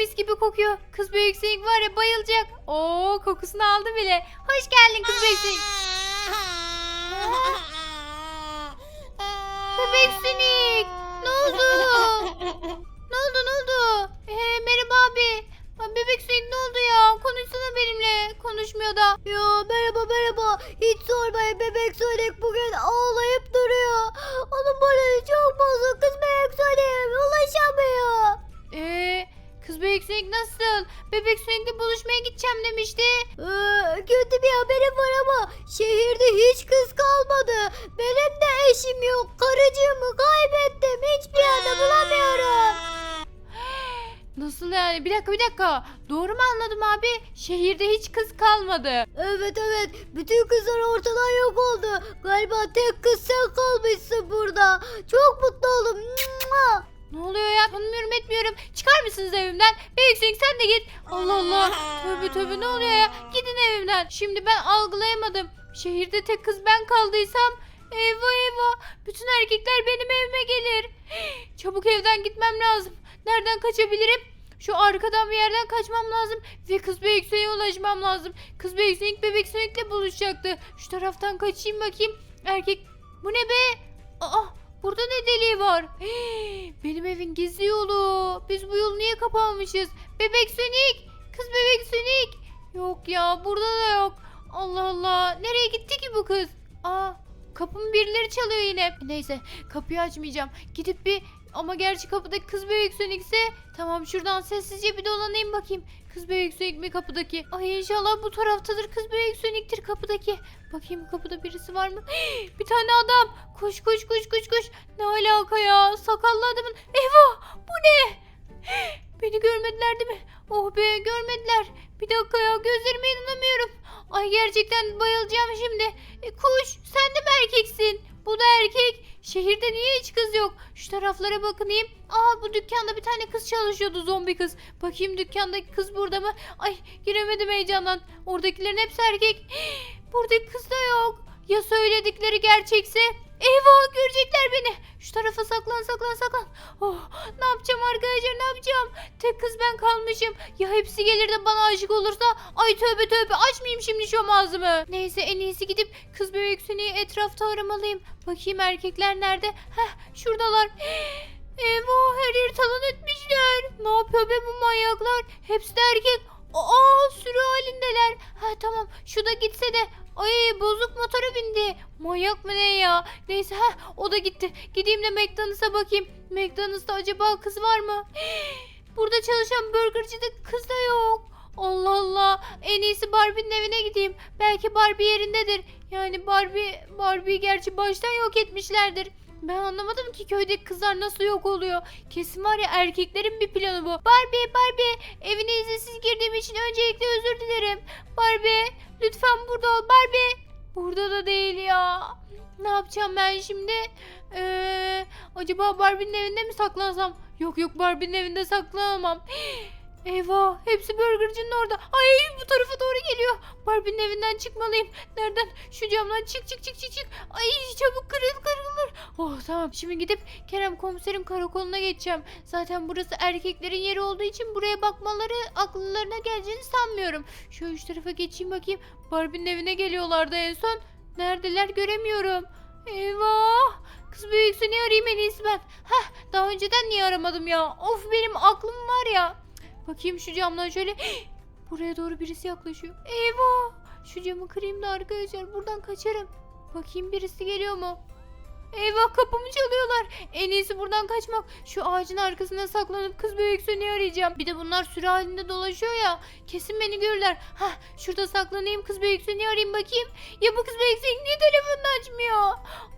mis gibi kokuyor. Kız büyük sinik var ya bayılacak. Oo kokusunu aldı bile. Hoş geldin kız büyük sinik. Bebek sinik. Ne oldu? Ne oldu ne oldu? Ee, merhaba abi. Bebek sinik ne oldu ya? Konuşsana benimle. Konuşmuyor da. Ya merhaba merhaba. Hiç sormayın bebek Sonic bugün ağlayıp duruyor. Onun morali çok bozuk. Kız bebek Sonic ulaşamıyor. Ee, kız bebek sinik nasıl? Bebek sinikle buluşmaya gideceğim demişti. Ee, kötü bir haberim var ama şehirde hiç kız kalmadı. Benim de eşim yok. Karıcığımı kaybettim. Hiçbir yerde bulamıyorum. Nasıl yani? Bir dakika bir dakika. Doğru mu anladım abi? Şehirde hiç kız kalmadı. Evet evet. Bütün kızlar ortadan yok oldu. Galiba tek kız sen kalmışsın burada. Çok mutlu oldum. Mua! Ne oluyor ya? Tanımıyorum etmiyorum. Çıkar mısınız evimden? Sinik sen de git. Allah Allah. Tövbe tövbe ne oluyor ya? Gidin evimden. Şimdi ben algılayamadım. Şehirde tek kız ben kaldıysam eyvah eyvah. Bütün erkekler benim evime gelir. Çabuk evden gitmem lazım. Nereden kaçabilirim? Şu arkadan bir yerden kaçmam lazım ve kız bebek Sonic'e ulaşmam lazım. Kız bebek Sonic bebek Sonic'le buluşacaktı. Şu taraftan kaçayım bakayım. Erkek bu ne be? Aa burada ne deliği var? Benim evin gizli yolu. Biz bu yolu niye kapanmışız? Bebek Sonic. Kız bebek Sonic. Yok ya burada da yok. Allah Allah. Nereye gitti ki bu kız? Aa kapımı birileri çalıyor yine. Neyse kapıyı açmayacağım. Gidip bir ama gerçi kapıdaki kız bebek Sonic'se tamam şuradan sessizce bir dolanayım bakayım. Kız bebek Sonic mi kapıdaki? Ay inşallah bu taraftadır kız bebek Sonic'tir kapıdaki. Bakayım kapıda birisi var mı? bir tane adam. Koş koş koş koş koş. Ne alaka ya? Sakallı adamın. Eyvah bu ne? Beni görmediler değil mi? Oh be görmediler. Bir dakika ya gözlerime inanamıyorum. Ay gerçekten bayılacağım şimdi. E, kuş sen de mi erkeksin? Bu da erkek. Şehirde niye hiç kız yok? Şu taraflara bakınayım. Aa bu dükkanda bir tane kız çalışıyordu zombi kız. Bakayım dükkandaki kız burada mı? Ay giremedim heyecandan. Oradakilerin hepsi erkek. Buradaki kız da yok. Ya söyledikleri gerçekse? Eyvah görecekler saklan saklan. Oh, ne yapacağım arkadaşlar ne yapacağım? Tek kız ben kalmışım. Ya hepsi gelir de bana aşık olursa? Ay tövbe tövbe açmayayım şimdi şu ağzımı. Neyse en iyisi gidip kız bebek Suni'yi etrafta aramalıyım. Bakayım erkekler nerede? Heh şuradalar. Eyvah her yeri talan etmişler. Ne yapıyor be bu manyaklar? Hepsi de erkek. Aa sürü halindeler. Ha tamam şu da gitse de. Ay bozuk motora bindi. Manyak mı ne ya? Neyse ha o da gitti. Gideyim de McDonald's'a bakayım. McDonald's'ta acaba kız var mı? Burada çalışan burgercide kız da yok. Allah Allah. En iyisi Barbie'nin evine gideyim. Belki Barbie yerindedir. Yani Barbie, Barbie'yi gerçi baştan yok etmişlerdir. Ben anlamadım ki köydeki kızlar nasıl yok oluyor. Kesin var ya erkeklerin bir planı bu. Barbie, Barbie evine izinsiz girdiğim için öncelikle özür dilerim. Barbie lütfen burada ol Barbie. Burada da değil ya. Ne yapacağım ben şimdi? Ee, acaba Barbie'nin evinde mi saklansam? Yok yok Barbie'nin evinde saklanamam. Eyvah hepsi burgercinin orada. Ay bu tarafa doğru geliyor. Barbie'nin evinden çıkmalıyım. Nereden? Şu camdan çık çık çık çık çık. Ay çabuk kırıl kırılır. Oh tamam şimdi gidip Kerem komiserin karakoluna geçeceğim. Zaten burası erkeklerin yeri olduğu için buraya bakmaları akıllarına geleceğini sanmıyorum. Şu tarafa geçeyim bakayım. Barbie'nin evine geliyorlardı en son. Neredeler göremiyorum. Eyvah. Kız büyük seni arayayım en iyisi ben. Heh daha önceden niye aramadım ya? Of benim aklım var ya. Bakayım şu camdan şöyle. Buraya doğru birisi yaklaşıyor. Eyvah. Şu camı kırayım da arkadaşlar buradan kaçarım. Bakayım birisi geliyor mu? Eyvah kapımı çalıyorlar. En iyisi buradan kaçmak. Şu ağacın arkasına saklanıp kız bebek arayacağım. Bir de bunlar sürü halinde dolaşıyor ya. Kesin beni görürler. Hah şurada saklanayım kız bebek arayayım bakayım. Ya bu kız bebek niye telefonunu açmıyor?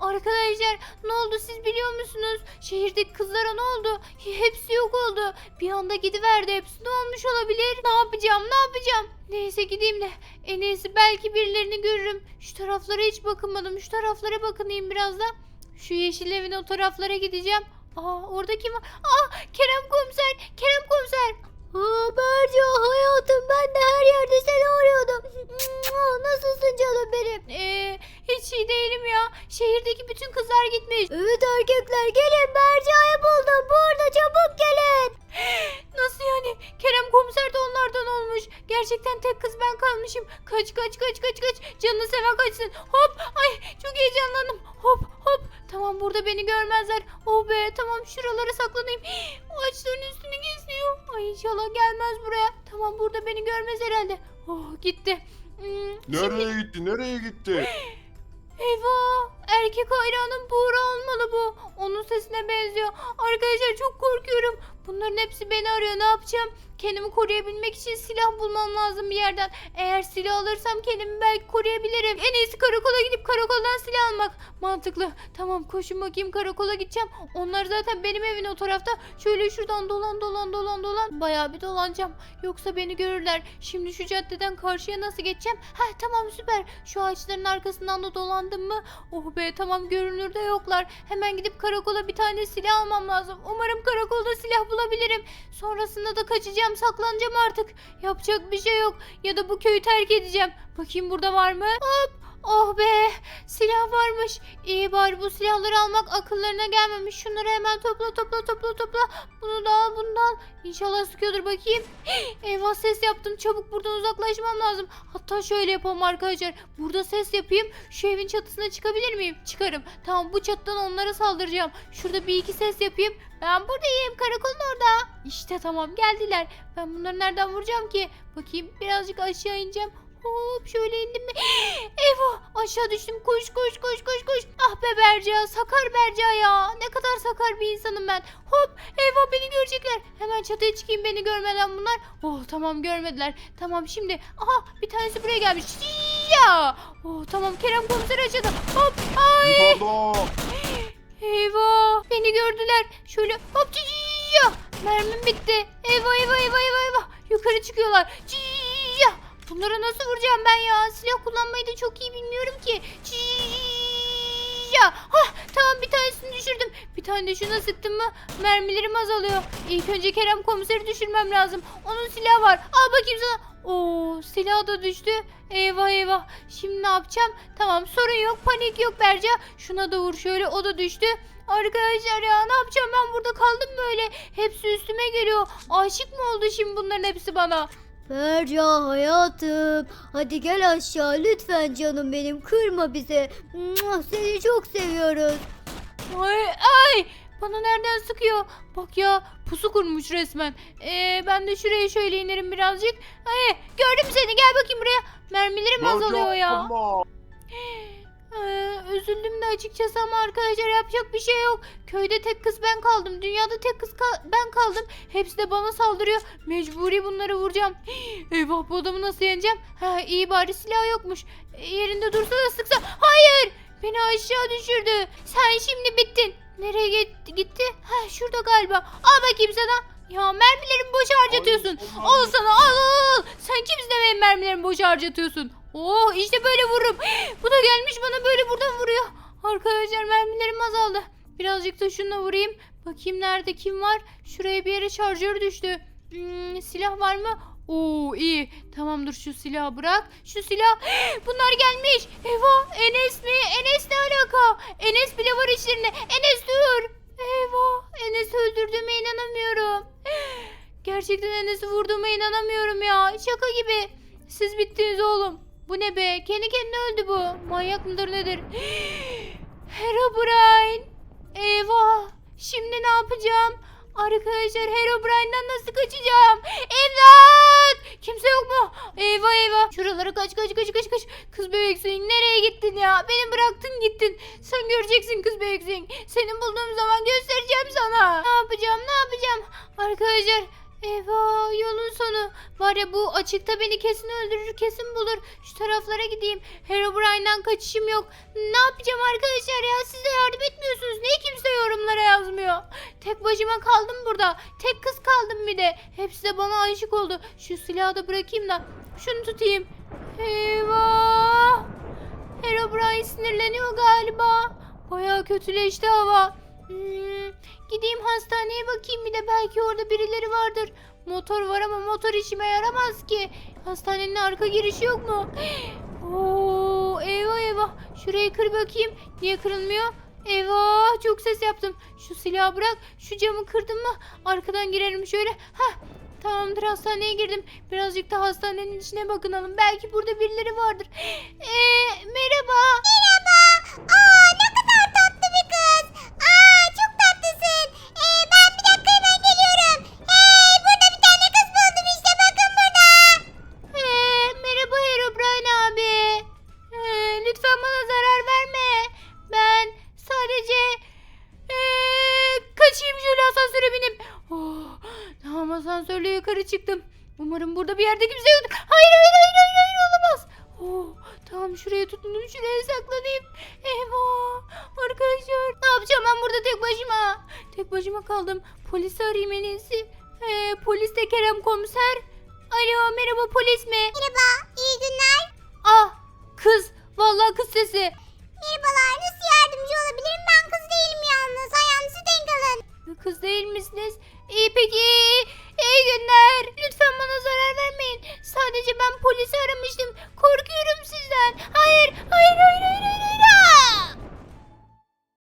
Arkadaşlar ne oldu siz biliyor musunuz? Şehirdeki kızlara ne oldu? Hepsi yok oldu. Bir anda gidiverdi hepsi. Ne olmuş olabilir? Ne yapacağım ne yapacağım? Neyse gideyim de en iyisi belki birilerini görürüm. Şu taraflara hiç bakınmadım. Şu taraflara bakınayım biraz da. Şu yeşil evin o taraflara gideceğim. Aa orada kim var? Aa Kerem komiser. Kerem komiser. Aa Berca hayatım ben de her yerde seni arıyordum. Nasılsın canım benim? Ee, hiç iyi değilim ya. Şehirdeki bütün kızlar gitmiş. Evet erkekler gelin Berca'yı buldum burada çabuk gelin. Nasıl yani? Kerem gerçekten tek kız ben kalmışım. Kaç kaç kaç kaç kaç. Canını seven kaçsın. Hop ay çok heyecanlandım. Hop hop. Tamam burada beni görmezler. Oh be tamam şuralara saklanayım. Ağaçların üstünü geziyor. Ay inşallah gelmez buraya. Tamam burada beni görmez herhalde. Oh gitti. Hmm, Nereye gitti? Nereye gitti? Eyvah! Erkek hayranım Buğra olmalı bu. Onun sesine benziyor. Arkadaşlar çok korkuyorum. Bunların hepsi beni arıyor. Ne yapacağım? Kendimi koruyabilmek için silah bulmam lazım bir yerden. Eğer silah alırsam kendimi belki koruyabilirim. En iyisi karakola gidip karakoldan silah almak. Mantıklı. Tamam koşun bakayım karakola gideceğim. Onlar zaten benim evin o tarafta. Şöyle şuradan dolan dolan dolan dolan. Bayağı bir dolanacağım. Yoksa beni görürler. Şimdi şu caddeden karşıya nasıl geçeceğim? Heh tamam süper. Şu ağaçların arkasından da dolandım mı? Oh be tamam görünürde yoklar. Hemen gidip karakola bir tane silah almam lazım. Umarım karakolda silah bulabilirim. Sonrasında da kaçacağım saklanacağım artık. Yapacak bir şey yok. Ya da bu köyü terk edeceğim. Bakayım burada var mı? Hop. Oh be silah varmış. İyi bari bu silahları almak akıllarına gelmemiş. Şunları hemen topla topla topla topla. Bunu da al bunu da al. İnşallah sıkıyordur bakayım. Eyvah ses yaptım. Çabuk buradan uzaklaşmam lazım. Hatta şöyle yapalım arkadaşlar. Burada ses yapayım. Şu evin çatısına çıkabilir miyim? Çıkarım. Tamam bu çatıdan onlara saldıracağım. Şurada bir iki ses yapayım. Ben buradayım. Karakolun orada. İşte tamam geldiler. Ben bunları nereden vuracağım ki? Bakayım birazcık aşağı ineceğim. Hop şöyle indim mi? Eyvah aşağı düştüm. Koş koş koş koş koş. Ah be Berca. Sakar Berca ya. Ne kadar sakar bir insanım ben. Hop eyvah beni görecekler. Hemen çatıya çıkayım beni görmeden bunlar. Oh tamam görmediler. Tamam şimdi. Aha bir tanesi buraya gelmiş. Ya. Oh tamam Kerem komiser açıldı. Hop ay. Eyvah beni gördüler. Şöyle hop ya. Mermim bitti. Eyvah eyvah eyvah eyvah. Yukarı çıkıyorlar. ya. Bunlara nasıl vuracağım ben ya? Silah kullanmayı da çok iyi bilmiyorum ki. ya. Hah tamam bir tanesini düşürdüm. Bir tane de şuna sıktım mı mermilerim azalıyor. İlk önce Kerem komiseri düşürmem lazım. Onun silahı var. Al bakayım sana. Oo silah da düştü. Eyvah eyvah. Şimdi ne yapacağım? Tamam sorun yok panik yok Berca. Şuna da vur şöyle o da düştü. Arkadaşlar ya ne yapacağım ben burada kaldım böyle. Hepsi üstüme geliyor. Aşık mı oldu şimdi bunların hepsi bana? Berca hayatım. Hadi gel aşağı lütfen canım benim. Kırma bizi. Seni çok seviyoruz. Ay ay bana nereden sıkıyor? Bak ya pusu kurmuş resmen. Ee, ben de şuraya şöyle inerim birazcık. Ay gördüm seni gel bakayım buraya. Mermilerim azalıyor ya. Ama. Ee, üzüldüm de açıkçası ama arkadaşlar yapacak bir şey yok. Köyde tek kız ben kaldım. Dünyada tek kız kal- ben kaldım. Hepsi de bana saldırıyor. Mecburi bunları vuracağım. Eyvah bu adamı nasıl yeneceğim? Ha iyi bari silah yokmuş. E, yerinde dursa da sıksa. Hayır! Beni aşağı düşürdü. Sen şimdi bittin. Nereye gitti? gitti? Ha şurada galiba. Al bakayım sana. Ya mermilerimi boş harcatıyorsun. Al sana al al al. Sen kimsin de benim mermilerimi boş harcatıyorsun. Oh işte böyle vururum. Bu da gelmiş bana böyle buradan vuruyor. Arkadaşlar mermilerim azaldı. Birazcık da şununla vurayım. Bakayım nerede kim var. Şuraya bir yere şarjör düştü. Hmm, silah var mı? Oo iyi. Tamamdır şu silahı bırak. Şu silah. Bunlar gelmiş. Eyvah Enes mi? Enes ne alaka? Enes bile var işlerinde. Enes dur. Eyvah Enes öldürdüğüme inanamıyorum. Gerçekten Enes'i vurduğuma inanamıyorum ya. Şaka gibi. Siz bittiniz oğlum. Bu ne be? Kendi kendine öldü bu. Manyak mıdır nedir? Herobrine. Eyvah. Şimdi ne yapacağım? Arkadaşlar Herobrine'den nasıl kaçacağım? İmdat! Kimse yok mu? Eyvah eyvah. Şuralara kaç kaç kaç kaç kaç. Kız bebek nereye gittin ya? Beni bıraktın gittin. Sen göreceksin kız bebek swing. Senin bulduğum zaman göstereceğim sana. Ne yapacağım ne yapacağım? Arkadaşlar Eyvah yolun sonu. Var ya bu açıkta beni kesin öldürür kesin bulur. Şu taraflara gideyim. Herobrine'den kaçışım yok. Ne yapacağım arkadaşlar ya siz de yardım etmiyorsunuz. Niye kimse yorumlara yazmıyor? Tek başıma kaldım burada. Tek kız kaldım bir de. Hepsi de bana aşık oldu. Şu silahı da bırakayım da. Şunu tutayım. Eyvah. Herobrine sinirleniyor galiba. Baya kötüleşti hava. Hmm, gideyim hastaneye bakayım bir de belki orada birileri vardır. Motor var ama motor işime yaramaz ki. Hastanenin arka girişi yok mu? Oo, eyvah eyvah. Şurayı kır bakayım. Niye kırılmıyor? Eyvah çok ses yaptım. Şu silahı bırak. Şu camı kırdın mı? Arkadan girerim şöyle. Hah tamamdır hastaneye girdim. Birazcık da hastanenin içine bakınalım. Belki burada birileri vardır. Ee. Merhaba. Asansörle yukarı çıktım. Umarım burada bir yerde kimse yoktur. Hayır hayır hayır hayır, hayır olamaz. Oh, tamam şuraya tutundum şuraya saklanayım. Eyvah arkadaşlar ne yapacağım ben burada tek başıma. Tek başıma kaldım. Polisi arayayım en iyisi. Ee, polis de Kerem komiser. Alo merhaba polis mi? Merhaba